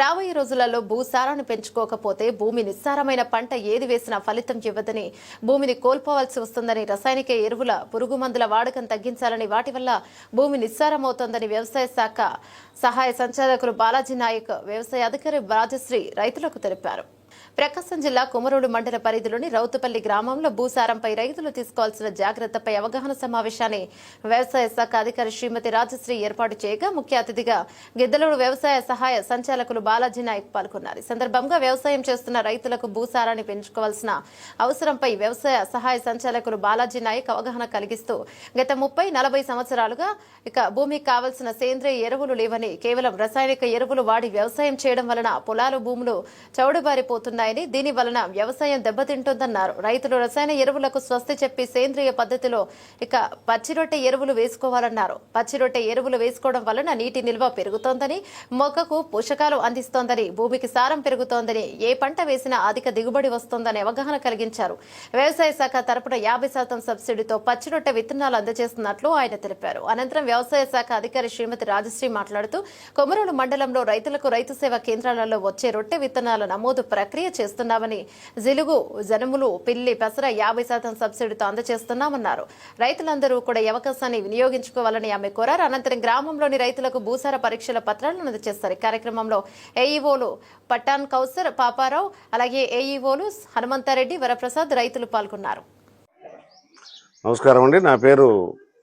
రాబోయే రోజులలో భూసారాన్ని పెంచుకోకపోతే భూమి నిస్సారమైన పంట ఏది వేసినా ఫలితం ఇవ్వదని భూమిని కోల్పోవాల్సి వస్తుందని రసాయనిక ఎరువుల పురుగు మందుల వాడకం తగ్గించాలని వాటి వల్ల భూమి నిస్సారమవుతోందని వ్యవసాయ శాఖ సహాయ సంచాలకులు బాలాజీ నాయక్ వ్యవసాయ అధికారి రాజశ్రీ రైతులకు తెలిపారు. ప్రకాశం జిల్లా కుమరుడు మండల పరిధిలోని రౌతుపల్లి గ్రామంలో భూసారంపై రైతులు తీసుకోవాల్సిన జాగ్రత్తపై అవగాహన సమావేశాన్ని వ్యవసాయ శాఖ అధికారి శ్రీమతి రాజశ్రీ ఏర్పాటు చేయగా ముఖ్య అతిథిగా గిద్దలూరు వ్యవసాయ సహాయ సంచాలకులు బాలాజీ నాయక్ పాల్గొన్నారు. ఈ సందర్భంగా వ్యవసాయం చేస్తున్న రైతులకు భూసారాన్ని పెంచుకోవాల్సిన అవసరంపై వ్యవసాయ సహాయ సంచాలకులు బాలాజీ నాయక్ అవగాహన కలిగిస్తూ గత ముప్పై నలభై సంవత్సరాలుగా ఇక భూమికి కావలసిన సేంద్రియ ఎరువులు లేవని కేవలం రసాయనిక ఎరువులు వాడి వ్యవసాయం చేయడం వలన పొలాలు భూములు చౌడుబారిపోతున్నాయి. చౌడుబారిపోతున్నాయని దీని వలన వ్యవసాయం దెబ్బతింటుందన్నారు. రైతులు రసాయన ఎరువులకు స్వస్తి చెప్పి సేంద్రియ పద్ధతిలో ఇక పచ్చిరొట్టె ఎరువులు వేసుకోవాలన్నారు. పచ్చిరొట్టె ఎరువులు వేసుకోవడం వలన నీటి నిల్వ పెరుగుతోందని మొక్కకు పోషకాలు అందిస్తోందని భూమికి సారం పెరుగుతోందని ఏ పంట వేసినా అధిక దిగుబడి వస్తోందని అవగాహన కలిగించారు. వ్యవసాయ శాఖ తరపున యాభై శాతం సబ్సిడీతో పచ్చిరొట్టె విత్తనాలు అందజేస్తున్నట్లు ఆయన తెలిపారు. అనంతరం వ్యవసాయ శాఖ అధికారి శ్రీమతి రాజశ్రీ మాట్లాడుతూ కొమరోలు మండలంలో రైతులకు రైతు సేవా కేంద్రాలలో వచ్చే రొట్టె విత్తనాల నమోదు ప్రక్రియ చేస్తున్నామని జిలుగు జనుములు పిల్లి పెసర యాభై శాతం సబ్సిడీతో అందజేస్తున్నామన్నారు రైతులందరూ కూడా ఈ అవకాశాన్ని వినియోగించుకోవాలని ఆమె కోరారు. అనంతరం గ్రామంలోని రైతులకు భూసార పరీక్షల పత్రాలను అందజేస్తారు కార్యక్రమంలో ఏఈఓలు పట్టాన్ కౌసర్ పాపారావు అలాగే ఏఈఓలు హనుమంతారెడ్డి వరప్రసాద్ రైతులు పాల్గొన్నారు. నమస్కారం అండి నా పేరు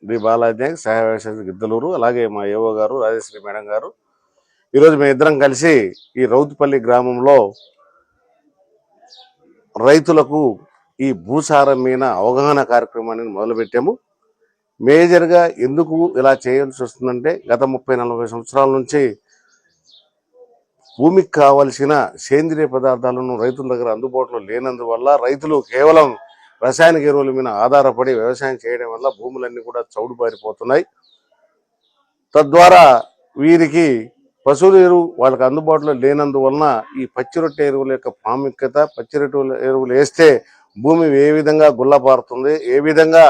బి బాలాజ్ఞాక్ సహాయ వ్యవసాయ గిద్దలూరు అలాగే మా ఏవో గారు రాజశ్రీ మేడం గారు. ఈరోజు మేము ఇద్దరం కలిసి ఈ రౌతుపల్లి గ్రామంలో రైతులకు ఈ భూసారం మీద అవగాహన కార్యక్రమాన్ని మొదలుపెట్టాము. మేజర్గా ఎందుకు ఇలా చేయాల్సి వస్తుందంటే గత ముప్పై నలభై సంవత్సరాల నుంచి భూమికి కావలసిన సేంద్రియ పదార్థాలను రైతుల దగ్గర అందుబాటులో లేనందువల్ల రైతులు కేవలం రసాయనిక ఎరువుల మీద ఆధారపడి వ్యవసాయం చేయడం వల్ల భూములన్నీ కూడా చౌడుబారిపోతున్నాయి. తద్వారా వీరికి పశువుల ఎరువు వాళ్ళకి అందుబాటులో లేనందువలన ఈ పచ్చిరొట్టె ఎరువుల యొక్క ప్రాముఖ్యత పచ్చిరొట్టె ఎరువులు వేస్తే భూమి ఏ విధంగా గుల్లబారుతుంది ఏ విధంగా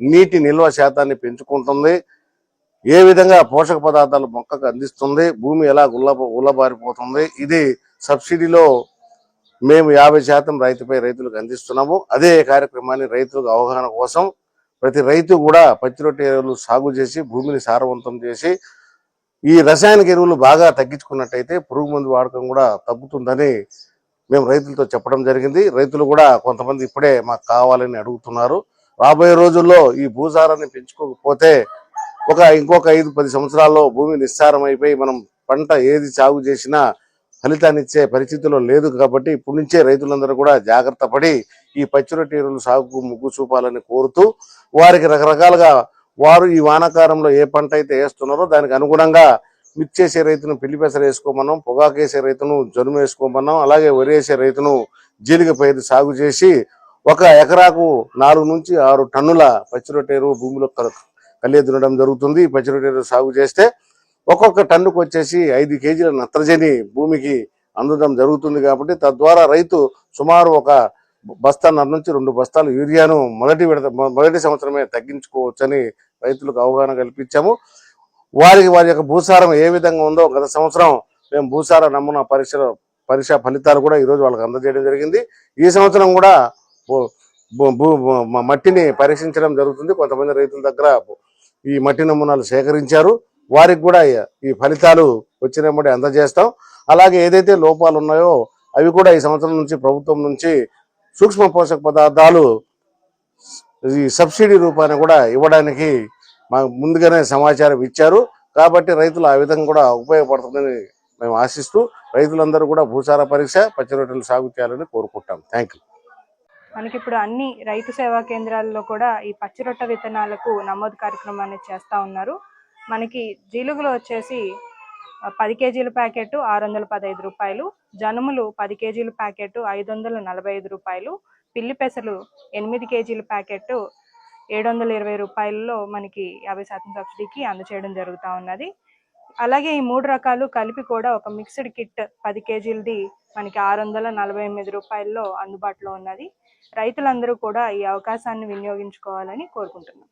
నీటి నిల్వ శాతాన్ని పెంచుకుంటుంది ఏ విధంగా పోషక పదార్థాలు మొక్కకు అందిస్తుంది భూమి ఎలా గుల్ల గుల్లబారిపోతుంది ఇది సబ్సిడీలో మేము యాభై శాతం రైతుపై రైతులకు అందిస్తున్నాము. అదే కార్యక్రమాన్ని రైతులకు అవగాహన కోసం ప్రతి రైతు కూడా పచ్చిరొట్టె ఎరువులు సాగు చేసి భూమిని సారవంతం చేసి ఈ రసాయనిక ఎరువులు బాగా తగ్గించుకున్నట్టయితే పురుగు మందు వాడకం కూడా తగ్గుతుందని మేము రైతులతో చెప్పడం జరిగింది. రైతులు కూడా కొంతమంది ఇప్పుడే మాకు కావాలని అడుగుతున్నారు. రాబోయే రోజుల్లో ఈ భూసారాన్ని పెంచుకోకపోతే ఒక ఇంకొక ఐదు పది సంవత్సరాల్లో భూమి నిస్సారం అయిపోయి మనం పంట ఏది సాగు చేసినా ఫలితాన్ని ఇచ్చే పరిస్థితిలో లేదు కాబట్టి ఇప్పటి నుంచే రైతులందరూ కూడా జాగ్రత్త పడి ఈ పచ్చిరొట్టి ఎరువులు సాగుకు ముగ్గు చూపాలని కోరుతూ వారికి రకరకాలుగా వారు ఈ వానాకాలంలో ఏ పంట అయితే వేస్తున్నారో దానికి అనుగుణంగా మిర్చి వేసే రైతును పిల్లిపెసర వేసుకోమన్నాం పొగాకేసే రైతును జనుము వేసుకోమన్నాం అలాగే వరి వేసే రైతును జీలిక పైరు సాగు చేసి ఒక ఎకరాకు నాలుగు నుంచి ఆరు టన్నుల పచ్చిరొట్టేరు ఎరువు భూమిలో కల- కలియ దున్నడం జరుగుతుంది. పచ్చిరొట్టేరు సాగు చేస్తే ఒక్కొక్క టన్నుకు వచ్చేసి ఐదు కేజీల నత్రజని భూమికి అందడం జరుగుతుంది కాబట్టి తద్వారా రైతు సుమారు ఒక బస్తాన్నర నుంచి రెండు బస్తాలు యూరియాను మొదటి విడత మొదటి సంవత్సరమే తగ్గించుకోవచ్చని రైతులకు అవగాహన కల్పించాము. వారికి వారి యొక్క భూసారం ఏ విధంగా ఉందో గత సంవత్సరం మేము భూసార నమూనా పరీక్ష పరీక్ష ఫలితాలు కూడా ఈరోజు వాళ్ళకి అందజేయడం జరిగింది. ఈ సంవత్సరం కూడా భూ- మట్టిని పరీక్షించడం జరుగుతుంది. కొంతమంది రైతుల దగ్గర ఈ మట్టి నమూనాలు సేకరించారు. వారికి కూడా ఈ ఫలితాలు వచ్చినప్పుడు అందజేస్తాం. అలాగే ఏదైతే లోపాలు ఉన్నాయో అవి కూడా ఈ సంవత్సరం నుంచి ప్రభుత్వం నుంచి సూక్ష్మ పోషక పదార్థాలు ఈ సబ్సిడీ రూపాన్ని కూడా ఇవ్వడానికి మాకు ముందుగానే సమాచారం ఇచ్చారు. కాబట్టి రైతులు ఆ విధంగా కూడా ఉపయోగపడుతుందని మేము ఆశిస్తూ రైతులందరూ కూడా భూసార పరీక్ష పచ్చి రొట్టెలు సాగు చేయాలని కోరుకుంటాం. థ్యాంక్ యూ మనకి ఇప్పుడు అన్ని రైతు సేవా కేంద్రాల్లో కూడా ఈ పచ్చిరొట్ట విత్తనాలకు నమోదు కార్యక్రమాన్ని చేస్తా ఉన్నారు. మనకి జీలుగులో వచ్చేసి పది కేజీల ప్యాకెట్ ఆరు వందల పదహైదు రూపాయలు జనుములు పది కేజీల ప్యాకెట్ ఐదు వందల నలభై ఐదు రూపాయలు పిల్లి పెసలు ఎనిమిది కేజీల ప్యాకెట్ ఏడు వందల ఇరవై రూపాయలలో మనకి యాభై శాతం సబ్సిడీకి అందచేయడం జరుగుతూ ఉన్నది. అలాగే ఈ మూడు రకాలు కలిపి కూడా ఒక మిక్స్డ్ కిట్ పది కేజీలది మనకి ఆరు వందల నలభై ఎనిమిది రూపాయల్లో అందుబాటులో ఉన్నది. రైతులందరూ కూడా ఈ అవకాశాన్ని వినియోగించుకోవాలని కోరుకుంటున్నాం.